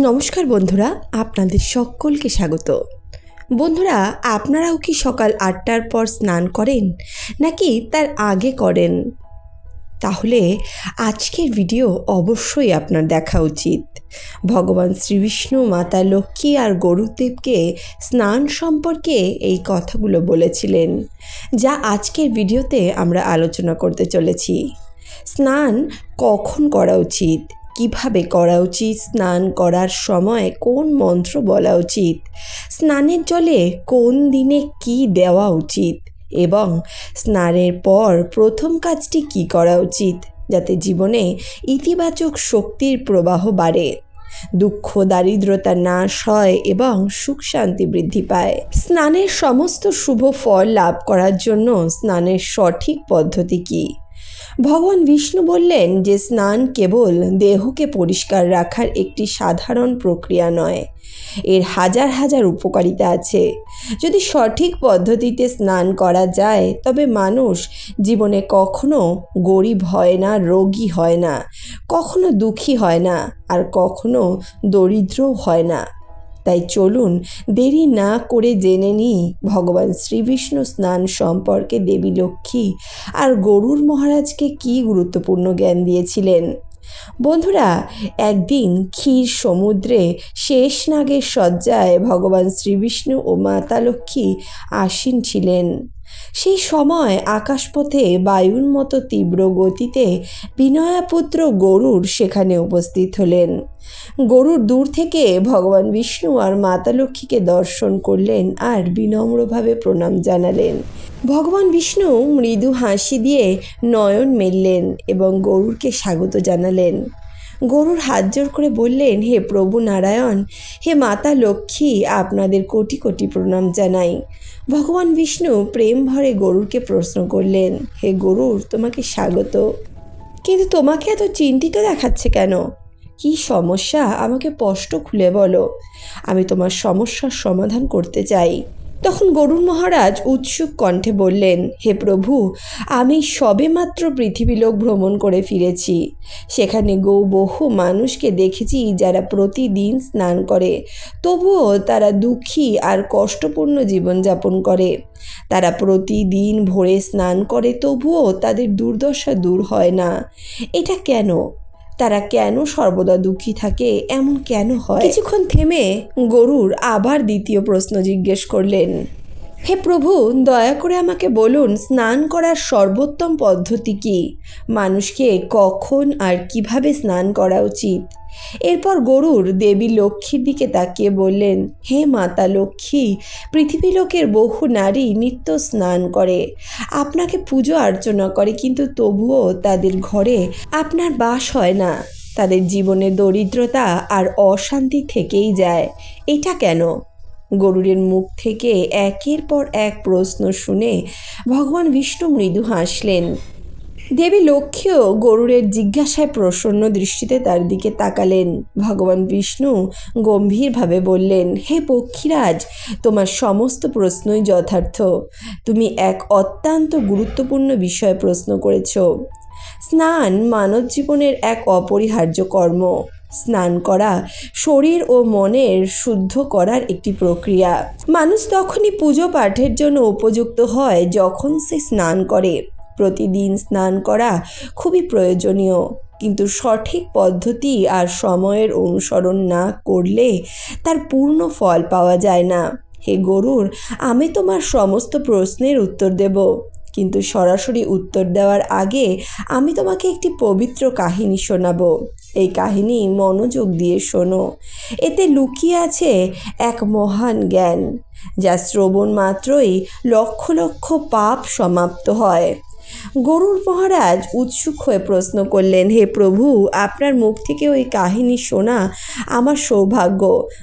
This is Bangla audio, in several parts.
নমস্কার বন্ধুরা, আপনাদের সকলকে স্বাগত। বন্ধুরা, আপনারাও কি সকাল আটটার পর স্নান করেন, নাকি তার আগে করেন? তাহলে আজকের ভিডিও অবশ্যই আপনার দেখা উচিত। ভগবান শ্রীবিষ্ণু, মাতা লক্ষ্মী আর গরুদেবকে স্নান সম্পর্কে এই কথাগুলো বলেছিলেন, যা আজকের ভিডিওতে আমরা আলোচনা করতে চলেছি। স্নান কখন করা উচিত? কীভাবে করা উচিত? স্নান করার সময় কোন মন্ত্র বলা উচিত? স্নানের জলে কোন দিনে কি দেওয়া উচিত? এবং স্নানের পর প্রথম কাজটি কি করা উচিত? যাতে জীবনে ইতিবাচক শক্তির প্রবাহ বাড়ে। দুঃখ, দারিদ্রতা নাশ হয় এবং সুখ শান্তি বৃদ্ধি পায়। স্নানের সমস্ত শুভ ফল লাভ করার জন্য স্নানের সঠিক পদ্ধতি কী? ভগবান বিষ্ণু বললেন যে স্নান কেবল দেহকে পরিষ্কার রাখার একটি সাধারণ প্রক্রিয়া নয়। এর হাজার হাজার উপকারিতা আছে। যদি সঠিক পদ্ধতিতে স্নান করা যায়, তবে মানুষ জীবনে কখনো গরিব হয় না, রোগী হয় না, কখনো দুঃখী হয় না, আর কখনো দরিদ্রও হয় না। তাই চলুন দেরি না করে জেনে নিই ভগবান শ্রীবিষ্ণু স্নান সম্পর্কে দেবী লক্ষ্মী আর গরুর মহারাজকে কি গুরুত্বপূর্ণ জ্ঞান দিয়েছিলেন। বন্ধুরা, একদিন ক্ষীর সমুদ্রে শেষনাগের শয্যায় ভগবান শ্রীবিষ্ণু ও মাতা লক্ষ্মী আসীন ছিলেন। সেই সময় আকাশপথে বায়ুর মতো তীব্র গতিতে বিনয়াপুত্র গরুর সেখানে উপস্থিত হলেন। গরুর দূর থেকে ভগবান বিষ্ণু আর মাতা লক্ষ্মীকে দর্শন করলেন আর বিনম্রভাবে প্রণাম জানালেন। ভগবান বিষ্ণু মৃদু হাসি দিয়ে নয়ন মেললেন এবং গরুরকে স্বাগত জানালেন। গরুর হাত জোর করে বললেন, হে প্রভু নারায়ণ, হে মাতা লক্ষ্মী, আপনাদের কোটি কোটি প্রণাম জানাই। ভগবান বিষ্ণু প্রেম ভরে গরুরকে প্রশ্ন করলেন, হে গরুর তোমাকে স্বাগত। কিন্তু তোমাকে এত চিন্তিত দেখাচ্ছে কেন? কি সমস্যা? আমাকে স্পষ্ট খুলে বলো। আমি তোমার সমস্যার সমাধান করতে চাই। তখন গরুর মহারাজ উৎসুক কণ্ঠে বললেন, হে প্রভু, আমি সবে সবেমাত্র পৃথিবীলোক ভ্রমণ করে ফিরেছি। সেখানে গৌ বহু মানুষকে দেখেছি যারা প্রতিদিন স্নান করে। তবুও তারা দুঃখী আর কষ্টপূর্ণ জীবনযাপন করে। তারা প্রতিদিন ভোরে স্নান করে, তবুও তাদের দুর্দশা দূর হয় না। এটা কেন? তারা কেন সর্বদা দুঃখী থাকে? এমন কেন হয়? কিছুক্ষণ থেমে গরুর আবার দ্বিতীয় প্রশ্ন জিজ্ঞেস করলেন, হে প্রভু, দয়া করে আমাকে বলুন, স্নান করার সর্বোত্তম পদ্ধতি কি? মানুষকে কখন আর কীভাবে স্নান করা উচিত? এরপর গরুর দেবী লক্ষ্মীর দিকে তাকিয়ে বললেন, হে মাতা লক্ষ্মী, পৃথিবী লোকের বহু নারী নিত্য স্নান করে। আপনাকে পুজো অর্চনা করে, কিন্তু তবুও তাদের ঘরে আপনার বাস হয় না। তাদের জীবনে দরিদ্রতা আর অশান্তি থেকেই যায়। এটা কেন? গরুরের মুখ থেকে একের পর এক প্রশ্ন শুনে ভগবান বিষ্ণু মৃদু হাসলেন। দেবী লক্ষ্মীও গরুরের জিজ্ঞাসায় প্রসন্ন দৃষ্টিতে তার দিকে তাকালেন। ভগবান বিষ্ণু গম্ভীরভাবে বললেন, হে পক্ষীরাজ, তোমার সমস্ত প্রশ্নই যথার্থ। তুমি এক অত্যন্ত গুরুত্বপূর্ণ বিষয়ে প্রশ্ন করেছ। স্নান মানব জীবনের এক অপরিহার্য কর্ম। স্নান করা শরীর ও মনের শুদ্ধ করার একটি প্রক্রিয়া। মানুষ তখনই পুজো পাঠের জন্য উপযুক্ত হয় যখন সে স্নান করে। প্রতিদিন স্নান করা খুবই প্রয়োজনীয়। কিন্তু সঠিক পদ্ধতি আর সময়ের অনুসরণ না করলে তার পূর্ণ ফল পাওয়া যায় না। হে গরুর, আমি তোমার সমস্ত প্রশ্নের উত্তর দেব। কিন্তু সরাসরি উত্তর দেওয়ার আগে আমি তোমাকে একটি পবিত্র কাহিনী শোনাবো। এই কাহিনী মনোযোগ দিয়ে শোনো। এতে লুকিয়ে আছে এক মহান জ্ঞান, যা শ্রবণ মাত্রই লক্ষ লক্ষ পাপ সমাপ্ত হয়। গরুর মহারাজ উৎসুক হয়ে প্রশ্ন করলেন, হে প্রভু, আপনার মুখ থেকে ওই কাহিনী শোনা আমার সৌভাগ্য।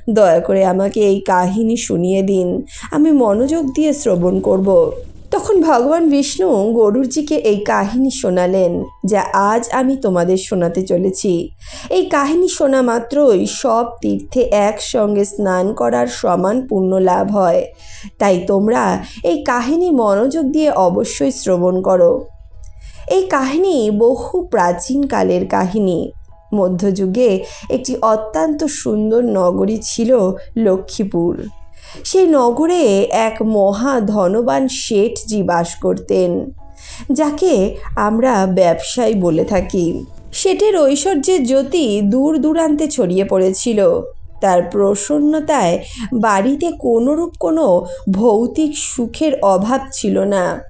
দয়া করে আমাকে এই কাহিনী শুনিয়ে দিন। আমি মনোযোগ দিয়ে শ্রবণ করব। তখন ভগবান বিষ্ণু গরুরজিকে এই কাহিনী শোনালেন, যা আজ আমি তোমাদের শোনাতে চলেছি। এই কাহিনী শোনা মাত্রই সব তীর্থে একসঙ্গে স্নান করার সমান পুণ্য লাভ হয়। তাই তোমরা এই কাহিনী মনোযোগ দিয়ে অবশ্যই শ্রবণ করো। এই কাহিনী বহু প্রাচীন কালের কাহিনী। মধ্যযুগে একটি অত্যন্ত সুন্দর নগরী ছিল লক্ষ্মীপুর। সেই নগরে এক মহা ধনবান শেঠজি বাস করতেন, যাকে আমরা ব্যবসায় বলে থাকি। শেঠের ঐশ্বর্যের জ্যোতি দূর দূরান্তে ছড়িয়ে পড়েছিল। তার প্রসন্নতায় বাড়িতে কোনোরূপ কোনো ভৌতিক সুখের অভাব ছিল না।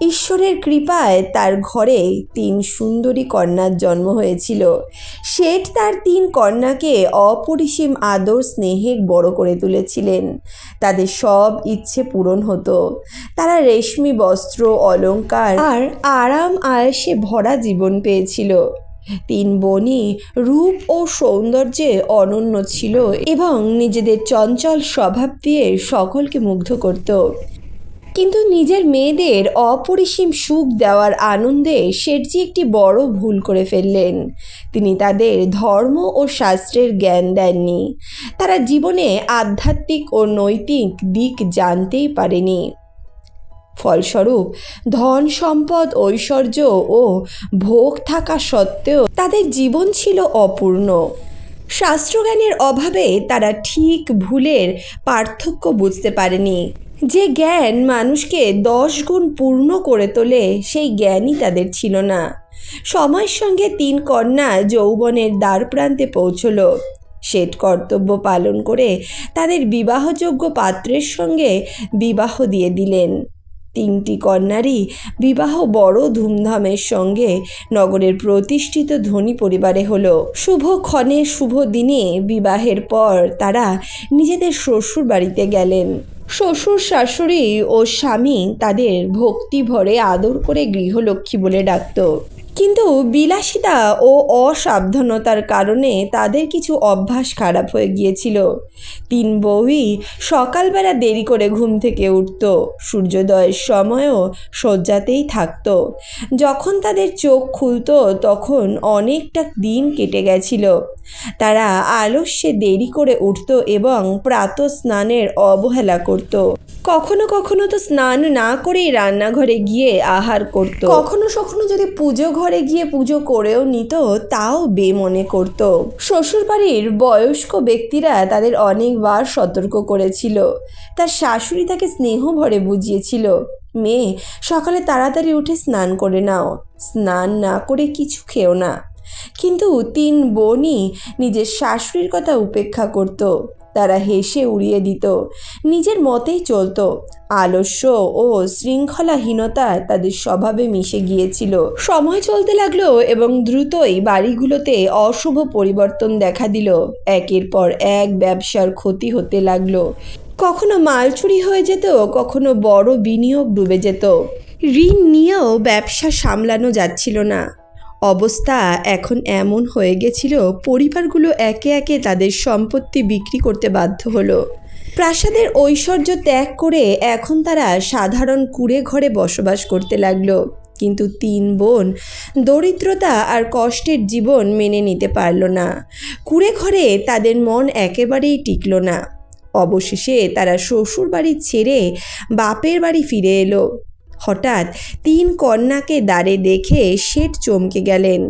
ঈশ্বরের কৃপায় তার ঘরে তিন সুন্দরী কন্যার জন্ম হয়েছিল। শেঠ তার তিন কন্যাকে অপরিসীম আদর স্নেহে বড় করে তুলেছিলেন। তাদের সব ইচ্ছে পূরণ হতো। তারা রেশমি বস্ত্র অলংকার আর আরাম আয়েসে ভরা জীবন পেয়েছিল। তিন বোনই রূপ ও সৌন্দর্যে অনন্য ছিল এবং নিজেদের চঞ্চল স্বভাব দিয়ে সকলকে মুগ্ধ করত। কিন্তু নিজের মেয়েদের অপরিসীম সুখ দেওয়ার আনন্দে শেঠজি একটি বড় ভুল করে ফেললেন। তিনি তাদের ধর্ম ও শাস্ত্রের জ্ঞান দেননি। তারা জীবনে আধ্যাত্মিক ও নৈতিক দিক জানতেই পারেনি। ফলস্বরূপ, ধন সম্পদ, ঐশ্বর্য ও ভোগ থাকা সত্ত্বেও তাদের জীবন ছিল অপূর্ণ। শাস্ত্রজ্ঞানের অভাবে তারা ঠিক ভুলের পার্থক্য বুঝতে পারেনি। যে জ্ঞান মানুষকে দশ গুণ পূর্ণ করে তোলে, সেই জ্ঞানই তাদের ছিল না। সময়ের সঙ্গে তিন কন্যা যৌবনের দ্বার প্রান্তে পৌঁছল। শেঠ কর্তব্য পালন করে তাদের বিবাহযোগ্য পাত্রের সঙ্গে বিবাহ দিয়ে দিলেন। তিনটি কন্যারই বিবাহ বড় ধুমধামের সঙ্গে নগরের প্রতিষ্ঠিত ধনী পরিবারে হলো। শুভ ক্ষণে শুভ দিনে বিবাহের পর তারা নিজেদের শ্বশুর বাড়িতে গেলেন। শ্বশুর, শাশুড়ি ও স্বামী তাদের ভক্তি ভরে আদর করে গৃহলক্ষ্মী বলে ডাকত। কিন্তু বিলাসিতা ও অসাবধানতার কারণে তাদের কিছু অভ্যাস খারাপ হয়ে গিয়েছিল। তিন বউই সকালবেলা দেরি করে ঘুম থেকে উঠত। সূর্যোদয়ের সময়ও শয্যাতেই থাকত। যখন তাদের চোখ খুলতো তখন অনেকটা দিন কেটে গেছিল। তারা আলস্যে দেরি করে উঠত এবং প্রাত স্নানের অবহেলা করত। কখনো কখনো তো স্নান না করেই রান্নাঘরে গিয়ে আহার করত। কখনো কখনো যদি পুজো ঘরে গিয়ে পুজো করেও নিত, তাও বেমনে করত। শ্বশুরবাড়ির বয়স্ক ব্যক্তিরা তাদের অনেকবার সতর্ক করেছিল। তার শাশুড়ি তাকে স্নেহ ভরে বুঝিয়েছিল, মেয়ে, সকালে তাড়াতাড়ি উঠে স্নান করে নাও। স্নান না করে কিছু খেও না। কিন্তু তিন বোনই নিজের শাশুড়ির কথা উপেক্ষা করত। তারা হেসে উড়িয়ে দিত। নিজের মতেই চলতো। আলস্য ও শৃঙ্খলাহীনতা তাদের স্বভাবে মিশে গিয়েছিল। সময় চলতে লাগল এবং দ্রুতই বাড়িগুলোতে অশুভ পরিবর্তন দেখা দিল। একের পর এক ব্যবসার ক্ষতি হতে লাগল। কখনো মাল চুরি হয়ে যেত, কখনো বড় বিনিয়োগ ডুবে যেত। ঋণ নিয়েও ব্যবসা সামলানো যাচ্ছিল না। অবস্থা এখন এমন হয়ে গেছিল, পরিবারগুলো একে একে তাদের সম্পত্তি বিক্রি করতে বাধ্য হলো। প্রাসাদের ঐশ্বর্য ত্যাগ করে এখন তারা সাধারণ কুড়ে ঘরে বসবাস করতে লাগল। কিন্তু তিন বোন দরিদ্রতা আর কষ্টের জীবন মেনে নিতে পারল না। কুড়ে ঘরে তাদের মন একেবারেই টিকল না। অবশেষে তারা শ্বশুর বাড়ি ছেড়ে বাপের বাড়ি ফিরে এলো। হঠাৎ তিন কন্যাকে দ্বারে দেখে শেঠ চমকে গেলেন।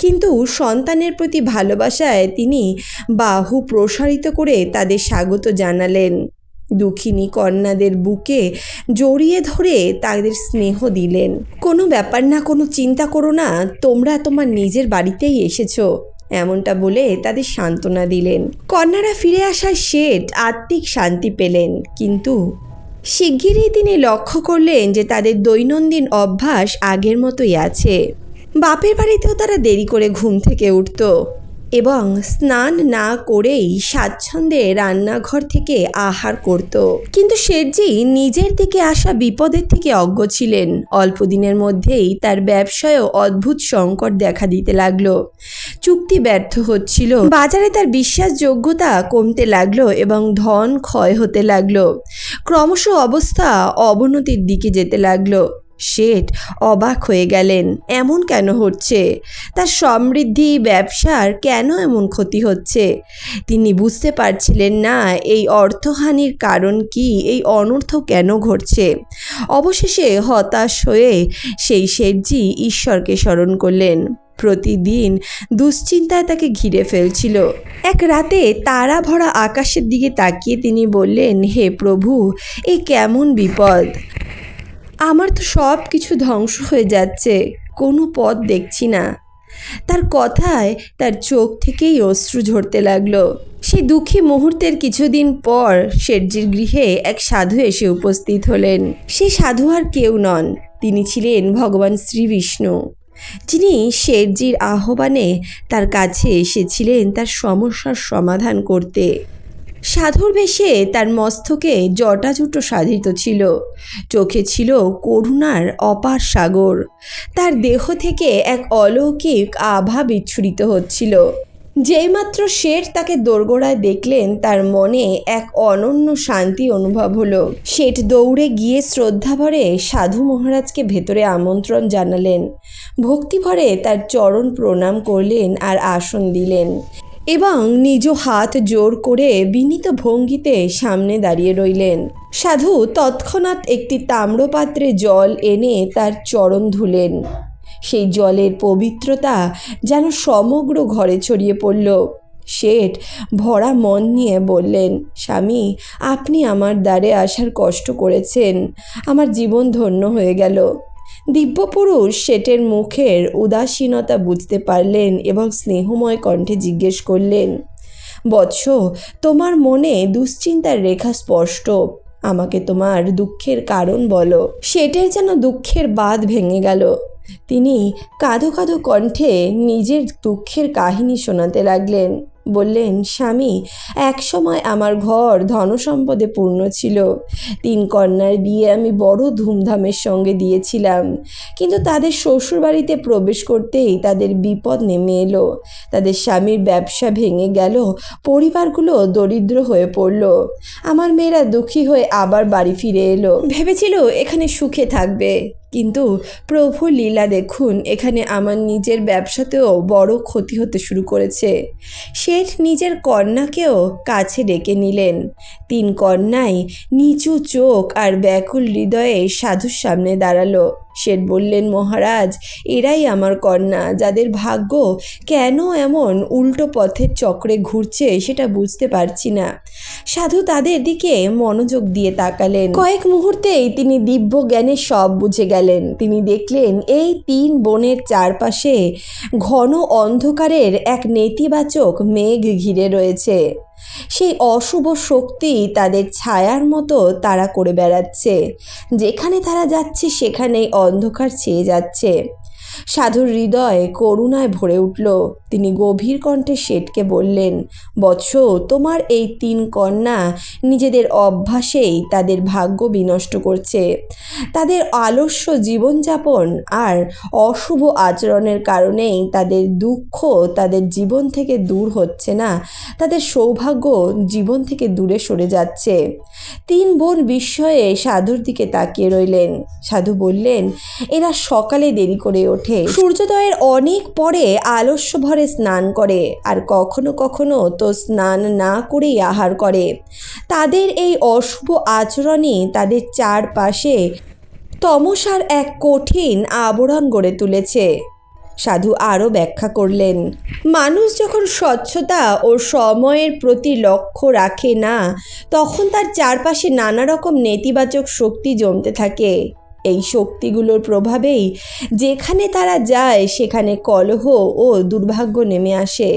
কিন্তু সন্তানের প্রতি ভালোবাসায় তিনি বাহু প্রসারিত করে তাদের স্বাগত জানালেন। দুঃখিনী কন্যাদের বুকে জড়িয়ে ধরে তাদের স্নেহ দিলেন। কোনো ব্যাপার না, কোনো চিন্তা করো না, তোমরা তোমার নিজের বাড়িতেই এসেছ, এমনটা বলে তাদের সান্ত্বনা দিলেন। কন্যারা ফিরে আসায় শেঠ আত্মিক শান্তি পেলেন, কিন্তু শিগগিরই তিনি লক্ষ্য করলেন যে তাদের দৈনন্দিন অভ্যাস আগের মতোই আছে। বাপের বাড়িতেও তারা দেরি করে ঘুম থেকে উঠত। এবং স্নান না করেই স্বাচ্ছন্দ্যে রান্নাঘর থেকে আহার করত। কিন্তু শেঠজি নিজের দিকে আসা বিপদের থেকে অজ্ঞ ছিলেন। অল্প দিনের মধ্যেই তার ব্যবসায়ও অদ্ভুত সংকট দেখা দিতে লাগল। চুক্তি ব্যর্থ হচ্ছিল। বাজারে তার বিশ্বাসযোগ্যতা কমতে লাগল এবং ধন ক্ষয় হতে লাগল। ক্রমশ অবস্থা অবনতির দিকে যেতে লাগল। শেঠ অবাক হয়ে গেলেন, এমন কেন হচ্ছে? তার সমৃদ্ধি ব্যবসার কেন এমন ক্ষতি হচ্ছে? তিনি বুঝতে পারছিলেন না এই অর্থহানির কারণ কি, এই অনর্থ কেন ঘটছে? অবশেষে হতাশ হয়ে সেই শেঠজি ঈশ্বরকে স্মরণ করলেন। প্রতিদিন দুশ্চিন্তায় তাকে ঘিরে ফেলছিল। এক রাতে তারা ভরা আকাশের দিকে তাকিয়ে তিনি বললেন, হে প্রভু, এ কেমন বিপদ? আমার তো সব কিছু ধ্বংস হয়ে যাচ্ছে, কোনো পথ দেখছি না। তার কথায় তার চোখ থেকেই অশ্রু ঝরতে লাগল। সেই দুঃখী মুহূর্তের কিছুদিন পর শেঠজির গৃহে এক সাধু এসে উপস্থিত হলেন। সেই সাধু আর কেউ নন, তিনি ছিলেন ভগবান শ্রী বিষ্ণু। যিনি শেঠজির আহ্বানে তার কাছে এসেছিলেন তার সমস্যার সমাধান করতে। সাধুর বেশে তার মস্তকে জটাজুটো সাধিত ছিল। চোখে ছিল করুণার অপার সাগর। তার দেহ থেকে এক অলৌকিক আভা বিচ্ছুরিত হচ্ছিল। যেইমাত্র শেঠ তাকে দোরগোড়ায় দেখলেন, তার মনে এক অনন্য শান্তি অনুভব হলো। শেঠ দৌড়ে গিয়ে শ্রদ্ধাভরে সাধু মহারাজকে ভেতরে আমন্ত্রণ জানালেন। ভক্তিভরে তার চরণ প্রণাম করলেন আর আসন দিলেন। এবং নিজ হাত জোর করে বিনীত ভঙ্গিতে সামনে দাঁড়িয়ে রইলেন। সাধু তৎক্ষণাৎ একটি তাম্রপাত্রে জল এনে তার চরণ ধুলেন। সেই জলের পবিত্রতা যেন সমগ্র ঘরে ছড়িয়ে পড়ল। শেঠ ভরা মন নিয়ে বললেন, স্বামী, আপনি আমার দ্বারে আসার কষ্ট করেছেন। আমার জীবন ধন্য হয়ে গেল। দিব্যপুরুষ শেঠের মুখের উদাসীনতা বুঝতে পারলেন এবং স্নেহময় কণ্ঠে জিজ্ঞেস করলেন, বৎস, তোমার মনে দুশ্চিন্তার রেখা স্পষ্ট। আমাকে তোমার দুঃখের কারণ বলো। শেঠের যেন দুঃখের বাঁধ ভেঙে গেল। তিনি কাঁধো কাঁধো কণ্ঠে নিজের দুঃখের কাহিনী শোনাতে লাগলেন। বললেন, স্বামী, এক সময় আমার ঘর ধনসম্পদে পূর্ণ ছিল। তিন কন্যার বিয়ে আমি বড় ধুমধামের সঙ্গে দিয়েছিলাম। কিন্তু তাদের শ্বশুরবাড়িতে প্রবেশ করতেই তাদের বিপদ নেমে এলো। তাদের স্বামীর ব্যবসা ভেঙে গেল, পরিবারগুলো দরিদ্র হয়ে পড়ল। আমার মেয়েরা দুঃখী হয়ে আবার বাড়ি ফিরে এলো। ভেবেছিল এখানে সুখে থাকবে। কিন্তু প্রভু লীলা দেখুন, এখানে আমার নিজের ব্যবসাতেও বড় ক্ষতি হতে শুরু করেছে। শেঠ নিজের কন্যাকেও কাছে ডেকে নিলেন। তিন কন্যাই নিচু চোখ আর ব্যাকুল হৃদয়ে সাধুর সামনে দাঁড়াল। শেঠ বললেন, মহারাজ, এরাই আমার কন্যা, যাদের ভাগ্য কেন এমন উল্টো পথের চক্রে ঘুরছে সেটা বুঝতে পারছি না। সাধু তাদের দিকে মনোযোগ দিয়ে তাকালেন। কয়েক মুহূর্তেই তিনি দিব্য জ্ঞানে সব বুঝে গেলেন। তিনি দেখলেন, এই তিন বনের চারপাশে ঘন অন্ধকারের এক নেতিবাচক মেঘ ঘিরে রয়েছে। সেই অশুভ শক্তি তাদের ছায়ার মতো তারা করে বেড়াচ্ছে। যেখানে তারা যাচ্ছে, সেখানেই অন্ধকার ছেয়ে যাচ্ছে। সাধুর হৃদয় করুণায় ভরে উঠল। তিনি গভীর কণ্ঠে শেঠকে বললেন, বৎস, তোমার এই তিন কন্যা নিজেদের অভ্যাসেই তাদের ভাগ্য বিনষ্ট করছে। তাদের আলস্য জীবনযাপন আর অশুভ আচরণের কারণেই তাদের দুঃখ তাদের জীবন থেকে দূর হচ্ছে না। তাদের সৌভাগ্য জীবন থেকে দূরে সরে যাচ্ছে। তিন বোন বিস্ময়ে সাধুর দিকে তাকিয়ে রইলেন। সাধু বললেন, এরা সকালে দেরি করে ওঠে। সূর্যোদয়ের অনেক পরে আলস্য ভরে স্নান করে আর কখনো কখনো তো স্নান না করেই আহার করে। তাদের এই অশুভ আচরণই তাদের চারপাশে তমসার এক কঠিন আবরণ গড়ে তুলেছে। সাধু আরও ব্যাখ্যা করলেন, মানুষ যখন স্বচ্ছতা ও সময়ের প্রতি লক্ষ্য রাখে না, তখন তার চারপাশে নানা রকম নেতিবাচক শক্তি জমতে থাকে। এই শক্তিগুলোর প্রভাবেই যেখানে তারা যায়, সেখানে কলহ ও দুর্ভাগ্য নেমে আসে।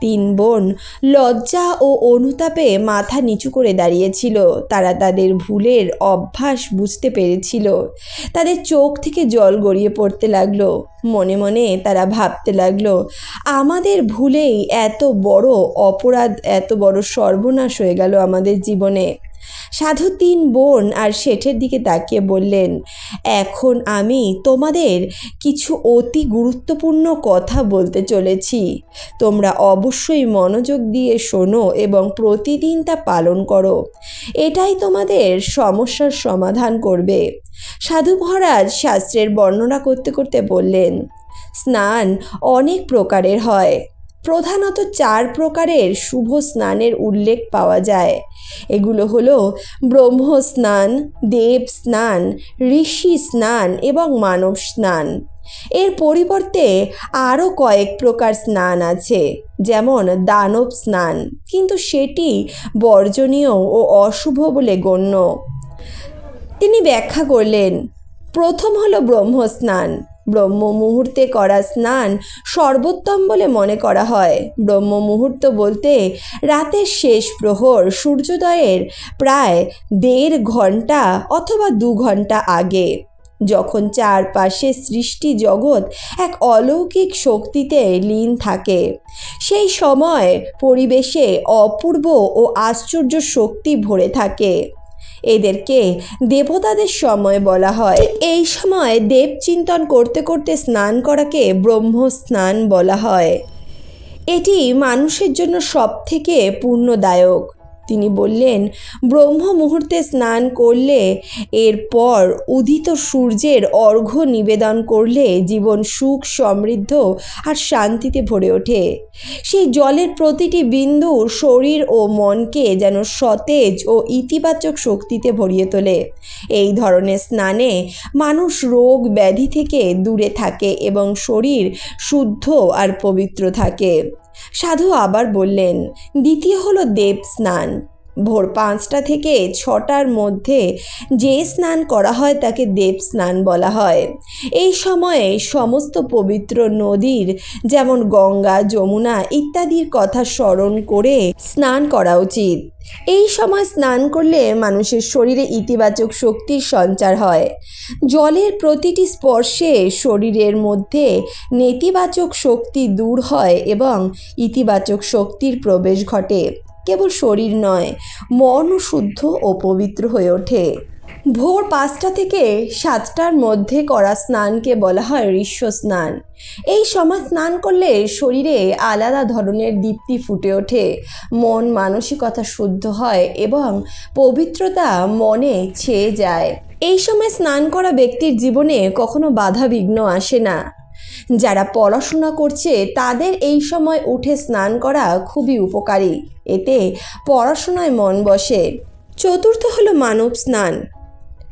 তিন বোন লজ্জা ও অনুতাপে মাথা নিচু করে দাঁড়িয়েছিল। তারা তাদের ভুলের অভ্যাস বুঝতে পেরেছিল। তাদের চোখ থেকে জল গড়িয়ে পড়তে লাগল। মনে মনে তারা ভাবতে লাগল, আমাদের ভুলেই এত বড় অপরাধ, এত বড় সর্বনাশ হয়ে গেল আমাদের জীবনে। সাধু তিন বোন আর শেঠের দিকে তাকিয়ে বললেন, এখন আমি তোমাদের কিছু অতি গুরুত্বপূর্ণ কথা বলতে চলেছি। তোমরা অবশ্যই মনোযোগ দিয়ে শোনো এবং প্রতিদিন তা পালন করো। এটাই তোমাদের সমস্যার সমাধান করবে। সাধু মহারাজ শাস্ত্রের বর্ণনা করতে করতে বললেন, স্নান অনেক প্রকারের হয়। প্রধানত চার প্রকারের শুভ স্নানের উল্লেখ পাওয়া যায়। এগুলো হলো ব্রহ্ম স্নান দেব স্নান ঋষি স্নান এবং মানব স্নান। এর পরিবর্তে আরও কয়েক প্রকার স্নান আছে, যেমন দানব স্নান, কিন্তু সেটি বর্জনীয় ও অশুভ বলে গণ্য। তিনি ব্যাখ্যা করলেন, প্রথম হলো ব্রহ্মস্নান ব্রহ্ম মুহূর্তে করা স্নান সর্বোত্তম বলে মনে করা হয়। ব্রহ্ম মুহূর্ত বলতে রাতের শেষ প্রহর সূর্যোদয়ের প্রায় দেড় ঘণ্টা অথবা দু ঘণ্টা আগে। যখন চারপাশে সৃষ্টি জগৎ এক অলৌকিক শক্তিতে লীন থাকে, সেই সময় পরিবেশে অপূর্ব ও আশ্চর্য শক্তি ভরে থাকে। এদেরকে দেবতাদের সময় বলা হয়। এই সময় দেব চিন্তন করতে করতে স্নান করাকে ব্রহ্ম স্নান বলা হয়। এটি মানুষের জন্য সবথেকে পূর্ণদায়ক তিনি বললেন, ব্রহ্ম মুহূর্তে স্নান করলে এরপর উদিত সূর্যের অর্ঘ্য নিবেদন করলে জীবন সুখ, সমৃদ্ধ আর শান্তিতে ভরে ওঠে। সেই জলের প্রতিটি বিন্দু শরীর ও মনকে যেন সতেজ ও ইতিবাচক শক্তিতে ভরিয়ে তোলে। এই ধরনের স্নানে মানুষ রোগ ব্যাধি থেকে দূরে থাকে এবং শরীর শুদ্ধ আর পবিত্র থাকে। সাধু আবার বললেন দ্বিতীয় হলো দেব স্নান ভোর পাঁচটা থেকে ছটার মধ্যে যে স্নান করা হয় তাকে দেব স্নান বলা হয়। এই সময়ে সমস্ত পবিত্র নদীর যেমন গঙ্গা, যমুনা ইত্যাদির কথা স্মরণ করে স্নান করা উচিত। এই সময় স্নান করলে মানুষের শরীরে ইতিবাচক শক্তির সঞ্চার হয়। জলের প্রতিটি স্পর্শে শরীরের মধ্যে নেতিবাচক শক্তি দূর হয় এবং ইতিবাচক শক্তির প্রবেশ ঘটে। কেবল শরীর নয়, মনও শুদ্ধ ও পবিত্র হয়ে ওঠে। ভোর পাঁচটা থেকে সাতটার মধ্যে করা স্নানকে বলা হয় ঋষ্য স্নান। এই সময় স্নান করলে শরীরে আলাদা ধরনের দীপ্তি ফুটে ওঠে। মন মানসিকতা শুদ্ধ হয় এবং পবিত্রতা মনে ছেয়ে যায়। এই সময় স্নান করা ব্যক্তির জীবনে কখনো বাধা বিঘ্ন আসে না। যারা পড়াশোনা করছে, তাদের এই সময় উঠে স্নান করা খুবই উপকারী। এতে পড়াশোনায় মন বসে। চতুর্থ হলো মানব স্নান।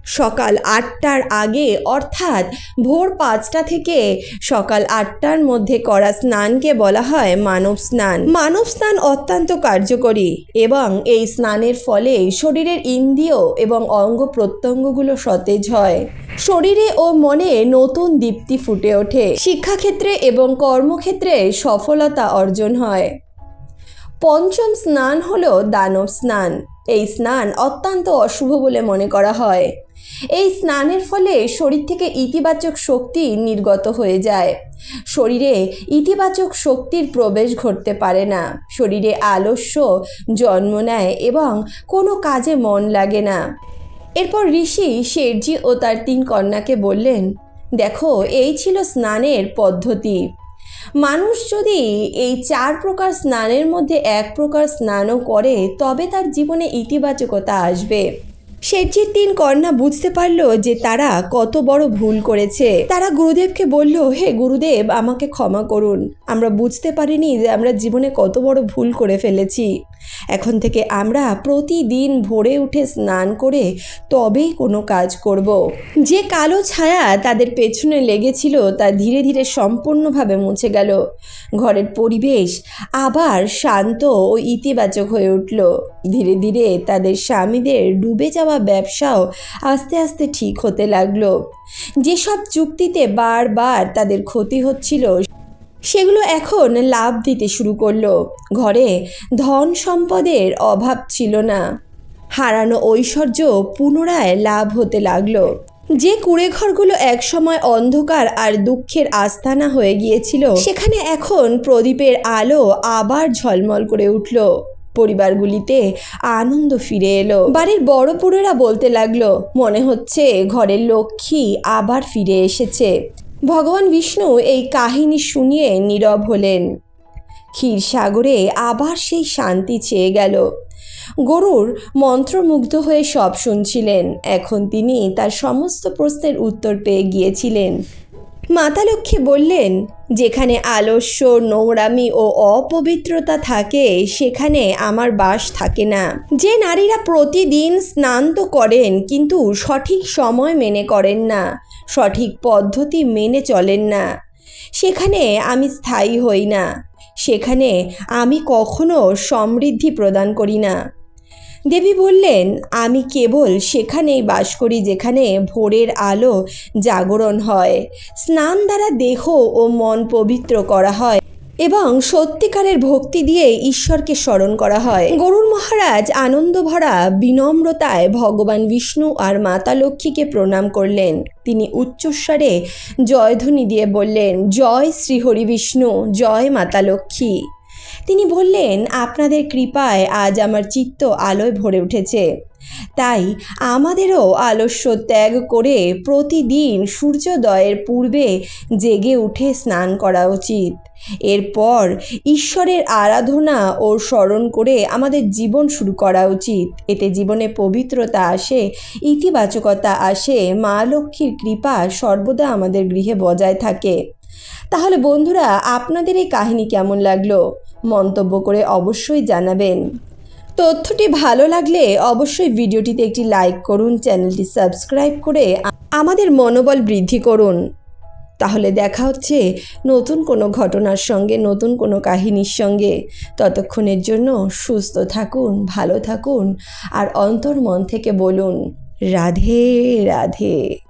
সকাল আটটার আগে, অর্থাৎ ভোর পাঁচটা থেকে সকাল আটটার মধ্যে করা স্নানকে বলা হয় মানব স্নান। মানব স্নান অত্যন্ত কার্যকরী এবং এই স্নানের ফলে শরীরের ইন্দ্রিয় এবং অঙ্গ প্রত্যঙ্গগুলো সতেজ হয়। শরীরে ও মনে নতুন দীপ্তি ফুটে ওঠে। শিক্ষাক্ষেত্রে এবং কর্মক্ষেত্রে সফলতা অর্জন হয়। পঞ্চম স্নান হলো দানব স্নান। এই স্নান অত্যন্ত অশুভ বলে মনে করা হয়। এই স্নানের ফলে শরীর থেকে ইতিবাচক শক্তি নির্গত হয়ে যায়। শরীরে ইতিবাচক শক্তির প্রবেশ ঘটতে পারে না। শরীরে আলস্য জন্ম নেয় এবং কোনো কাজে মন লাগে না। এরপর ঋষি শেরজি ও তার তিন কন্যাকে বললেন, দেখো, এই ছিল স্নানের পদ্ধতি। মানুষ যদি এই চার প্রকার স্নানের মধ্যে এক প্রকার স্নানও করে, তবে তার জীবনে ইতিবাচকতা আসবে। শেঠজির তিন কন্যা বুঝতে পারল যে তারা কত বড় ভুল করেছে। তারা গুরুদেবকে বলল, হে গুরুদেব, আমাকে ক্ষমা করুন। আমরা বুঝতে পারিনি যে আমরা জীবনে কত বড় ভুল করে ফেলেছি। এখন থেকে আমরা প্রতিদিন ভোরে উঠে স্নান করে তবেই কোনো কাজ করব। যে কালো ছায়া তাদের পেছনে লেগেছিল, তা ধীরে ধীরে সম্পূর্ণভাবে মুছে গেল। ঘরের পরিবেশ আবার শান্ত ও ইতিবাচক হয়ে উঠল। ধীরে ধীরে তাদের স্বামীদের ডুবে যাওয়া ব্যবসাও আস্তে আস্তে ঠিক হতে লাগল। যেসব চুক্তিতে বারবার তাদের ক্ষতি হচ্ছিল, সেগুলো এখন লাভ দিতে শুরু করল। ঘরে ধন সম্পদের অভাব ছিল না। হারানো ঐশ্বর্য পুনরায় লাভ হতে লাগল। যে কুড়ে ঘরগুলো একসময় অন্ধকার আর দুঃখের আস্তানা হয়ে গিয়েছিল, সেখানে এখন প্রদীপের আলো আবার ঝলমল করে উঠল। পরিবারগুলিতে আনন্দ ফিরে এলো। বাড়ির বড় পুরেরা বলতে লাগল, মনে হচ্ছে ঘরের লক্ষ্মী আবার ফিরে এসেছে। ভগবান বিষ্ণু এই কাহিনী শুনিয়ে নীরব হলেন। ক্ষীরসাগরে আবার সেই শান্তি চেয়ে গেল। গরুর মন্ত্রমুগ্ধ হয়ে সব শুনছিলেন। এখন তিনি তার সমস্ত প্রশ্নের উত্তর পেয়ে গিয়েছিলেন। মাতা লক্ষ্মী বললেন, যেখানে আলস্য, নোংরামি ও অপবিত্রতা থাকে, সেখানে আমার বাস থাকে না। যে নারীরা প্রতিদিন স্নান তো করেন, কিন্তু সঠিক সময় মেনে করেন না, সঠিক পদ্ধতি মেনে চলেন না। সেখানে আমি স্থায়ী হই না, সেখানে আমি কখনো সমৃদ্ধি প্রদান করি না। দেবী বললেন, আমি কেবল সেখানেই বাস করি যেখানে ভোরের আলো জাগরণ হয়, স্নান দ্বারা দেহ ও মন পবিত্র করা হয় এবং সত্যিকারের ভক্তি দিয়ে ঈশ্বরকে স্মরণ করা হয়। গরুর মহারাজ আনন্দ ভরা বিনম্রতায় ভগবান বিষ্ণু আর মাতা লক্ষ্মীকে প্রণাম করলেন। তিনি উচ্চস্বরে জয়ধ্বনি দিয়ে বললেন, জয় শ্রী হরি বিষ্ণু, জয় মাতা লক্ষ্মী। তিনি বললেন, আপনাদের কৃপায় আজ আমার চিত্ত আলোয় ভরে উঠেছে। তাই আমাদেরও আলস্য ত্যাগ করে প্রতিদিন সূর্যোদয়ের পূর্বে জেগে উঠে স্নান করা উচিত। এরপর ঈশ্বরের আরাধনা ও স্মরণ করে আমাদের জীবন শুরু করা উচিত। এতে জীবনে পবিত্রতা আসে, ইতিবাচকতা আসে, মা লক্ষ্মীর কৃপা সর্বদা আমাদের গৃহে বজায় থাকে। তাহলে বন্ধুরা, আপনাদের এই কাহিনী কেমন লাগল? মন্তব্য করে অবশ্যই জানাবেন। তথ্যটি ভালো লাগলে অবশ্যই ভিডিওটিতে একটি লাইক করুন, চ্যানেলটি সাবস্ক্রাইব করে আমাদের মনোবল বৃদ্ধি করুন। তাহলে দেখা হচ্ছে নতুন কোনো ঘটনার সঙ্গে, নতুন কোনো কাহিনীর সঙ্গে। ততক্ষণের জন্য সুস্থ থাকুন, ভালো থাকুন, আর অন্তর্মন থেকে বলুন, রাধে রাধে।